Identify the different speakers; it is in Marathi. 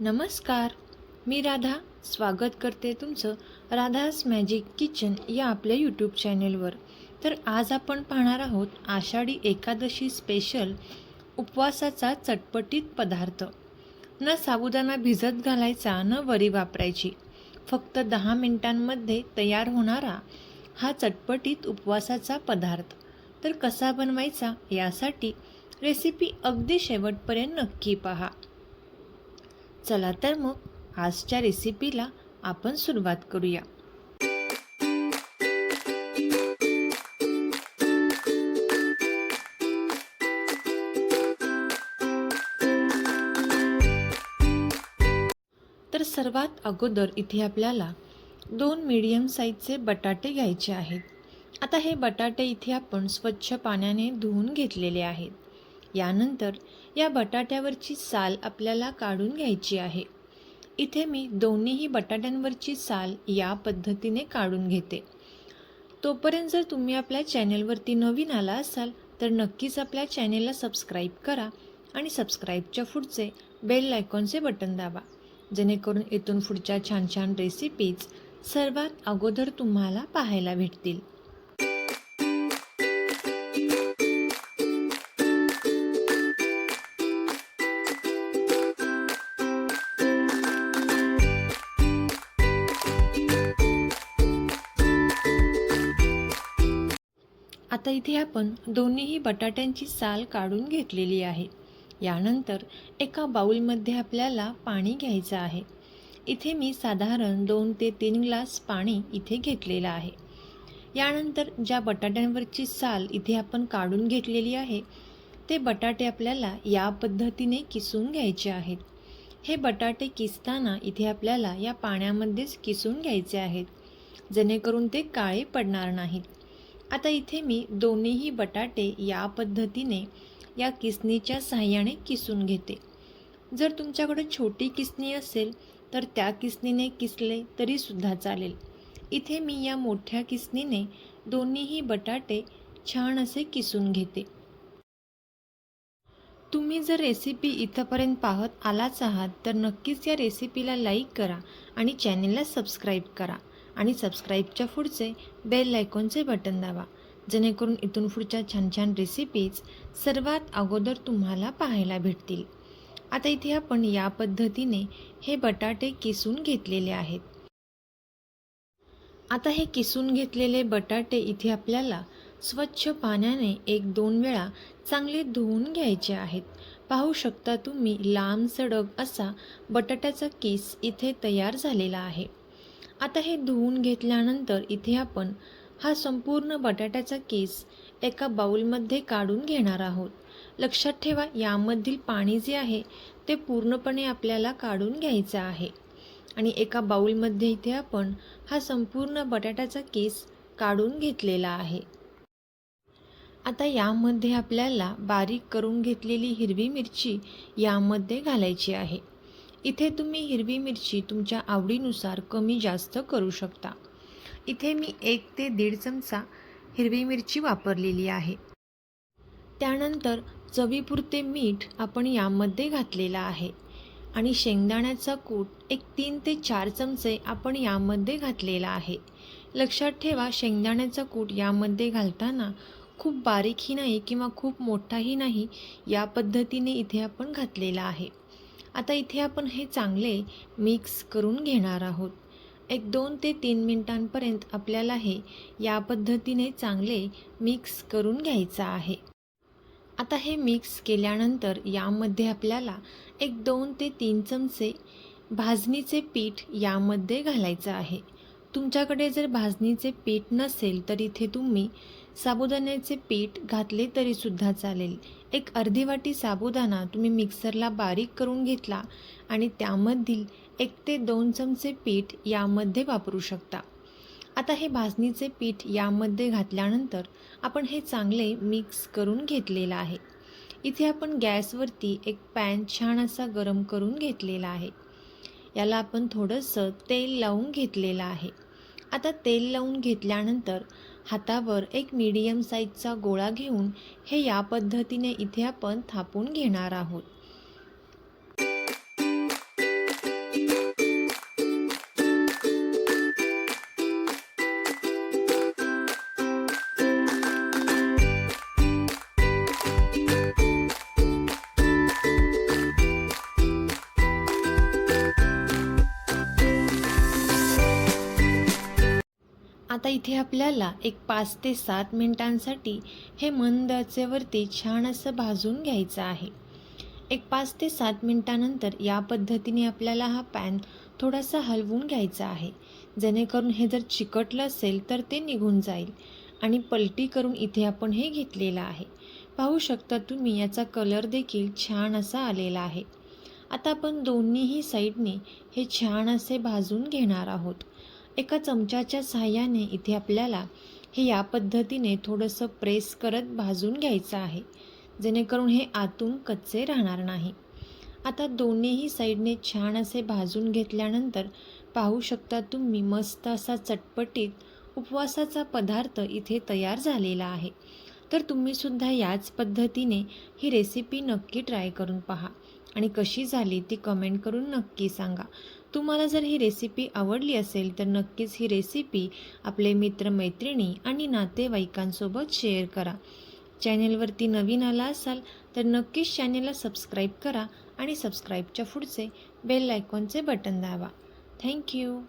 Speaker 1: नमस्कार. मी राधा. स्वागत करते तुमचं राधास मॅजिक किचन या आपल्या यूट्यूब चॅनेलवर तर आज आपण पाहणार आहोत आषाढी एकादशी स्पेशल उपवासाचा चटपटीत पदार्थ. न साबुदाणा भिजत घालायचा न वरी वापरायची. फक्त दहा मिनिटांमध्ये तयार होणारा हा चटपटीत उपवासाचा पदार्थ. तर कसा बनवायचा यासाठी रेसिपी अगदी शेवटपर्यंत नक्की पहा. चला तर मग आजच्या रेसिपीला आपण सुरुवात करूया. तर सर्वात अगोदर इथे आपल्याला दोन मीडियम साईजचे बटाटे घ्यायचे आहेत. आता हे बटाटे इथे आपण स्वच्छ पाण्याने धुवून घेतलेले आहेत. यानंतर या बटाट्यावरची साल आपल्याला काढून घ्यायची आहे. इथे मी दोन्हीही बटाट्यांवरची साल या पद्धतीने काढून घेते. तोपर्यंत जर तुम्ही आपल्या चॅनेलवरती नवीन आला असाल तर नक्कीच आपल्या चॅनेलला सबस्क्राईब करा आणि सबस्क्राईबच्या पुढचे बेल आयकॉनचे बटन दाबा. जेणेकरून इथून पुढच्या छान छान रेसिपीज सर्वात अगोदर तुम्हाला पाहायला भेटतील. आता इथे आपण दोन्हीही बटाट्यांची साल काढून घेतलेली आहे. यानंतर एका बाऊलमध्ये आपल्याला पाणी घ्यायचं आहे. इथे मी साधारण दोन ते तीन ग्लास पाणी इथे घेतलेलं आहे. यानंतर ज्या बटाट्यांवरची साल इथे आपण काढून घेतलेली आहे ते बटाटे आपल्याला या पद्धतीने किसून घ्यायचे आहेत. हे बटाटे किसताना इथे आपल्याला या पाण्यामध्येच किसून घ्यायचे आहेत. जेणेकरून ते काळे पडणार नाहीत. आता इथे मी दोन्हीही बटाटे या पद्धतीने या किसनीच्या सहाय्याने किसून घेते. जर तुमच्याकडे छोटी किसनी असेल तर त्या किसनीने किसले तरीसुद्धा चालेल. इथे मी या मोठ्या किसनीने दोन्हीही बटाटे छान असे किसून घेते. तुम्ही जर रेसिपी इथंपर्यंत पाहत आलाच आहात तर नक्कीच या रेसिपीला लाईक करा आणि चॅनेलला सबस्क्राईब करा. आणि सबस्क्राईबच्या पुढचे बेल आयकॉनचे बटन दाबा. जेणेकरून इथून पुढच्या छान छान रेसिपीज सर्वात अगोदर तुम्हाला पाहायला भेटतील. आता इथे आपण या पद्धतीने हे बटाटे किसून घेतलेले आहेत. आता हे किसून घेतलेले बटाटे इथे आपल्याला स्वच्छ पाण्याने एक दोन वेळा चांगले धुवून घ्यायचे आहेत. पाहू शकता तुम्ही लांब सडक असा बटाट्याचा किस इथे तयार झालेला आहे. आता हे धुवून घेतल्यानंतर इथे आपण हा संपूर्ण बटाट्याचा केस एका बाउलमध्ये काढून घेणार आहोत. लक्षात ठेवा यामधील पाणी जे आहे ते पूर्णपणे आपल्याला काढून घ्यायचं आहे. आणि एका बाउलमध्ये इथे आपण हा संपूर्ण बटाट्याचा केस काढून घेतलेला आहे. आता यामध्ये आपल्याला बारीक करून घेतलेली हिरवी मिरची यामध्ये घालायची आहे. इथे तुम्ही हिरवी मिरची तुमच्या आवडीनुसार कमी जास्त करू शकता. इथे मी एक ते दीड चमचा हिरवी मिरची वापरलेली आहे. त्यानंतर चवीपुरते मीठ आपण यामध्ये घातलेला आहे आणि शेंगदाण्याचा कूट एक तीन ते चार चमचे आपण यामध्ये घातलेला आहे. लक्षात ठेवा शेंगदाण्याचा कूट यामध्ये घालताना खूप बारीकही नाही किंवा खूप मोठाही नाही या पद्धतीने इथे आपण घातलेला आहे. आता इथे आपण हे चांगले मिक्स करून घेणार आहोत. एक दोन ते तीन मिनटांपर्यंत आपल्याला हे या पद्धतीने चांगले मिक्स करून घ्यायचं आहे. आता हे मिक्स केल्यानंतर यामध्ये आपल्याला एक दोन ते तीन चमचे भाजणीचे पीठ यामध्ये घालायचं आहे. तुमच्याकडे जर भाजणीचे पीठ नसेल तर इथे तुम्ही साबुदाण्याचे पीठ घातले तरीसुद्धा चालेल. एक अर्धी वाटी साबुदाणा तुम्ही मिक्सरला बारीक करून घेतला आणि त्यामधील एक ते दोन चमचे पीठ यामध्ये वापरू शकता. आता हे भाजणीचे पीठ यामध्ये घातल्यानंतर आपण हे चांगले मिक्स करून घेतलेलं आहे. इथे आपण गॅसवरती एक पॅन छान असा गरम करून घेतलेला आहे. याला आपण थोडंसं तेल लावून घेतलेलं आहे. आता तेल लावून घेतल्यानंतर हातावर एक मीडियम साईजचा गोळा घेऊन हे या पद्धतीने इथे आपण थापून घेणार आहोत. आता इथे आपल्याला एक पाच ते सात मिनिटांसाठी हे मंद आचेवरती छान असं भाजून घ्यायचं आहे. एक पाच ते सात मिनिटानंतर या पद्धतीने आपल्याला हा पॅन थोडासा हलवून घ्यायचा आहे. जेणेकरून हे जर चिकटलं असेल तर ते निघून जाईल. आणि पलटी करून इथे आपण हे घेतलेलं आहे. पाहू शकता तुम्ही याचा कलर देखील छान असा आलेला आहे. आता आपण दोन्हीही साईडने हे छान असे भाजून घेणार आहोत. एका चमच्याच्या सहाय्याने इथे आपल्याला हे या पद्धतीने थोडंसं प्रेस करत भाजून घ्यायचं आहे. जेणेकरून हे आतून कच्चे राहणार नाही. आता दोन्हीही साईडने छान असे भाजून घेतल्यानंतर पाहू शकता तुम्ही मस्त असा चटपटीत उपवासाचा पदार्थ इथे तयार झालेला आहे. तर तुम्हीसुद्धा याच पद्धतीने ही रेसिपी नक्की ट्राय करून पहा. आणि कशी झाली ती कमेंट करून नक्की सांगा. तुम्हाला जर ही रेसिपी आवडली असेल तर नक्कीच ही रेसिपी आपले मित्रमैत्रिणी आणि नातेवाईकांसोबत शेअर करा. चॅनेलवरती नवीन आला असाल तर नक्कीच चॅनेलला सबस्क्राईब करा आणि सबस्क्राईबच्या पुढचे बेल आयकॉनचे बटन दाबा. Thank you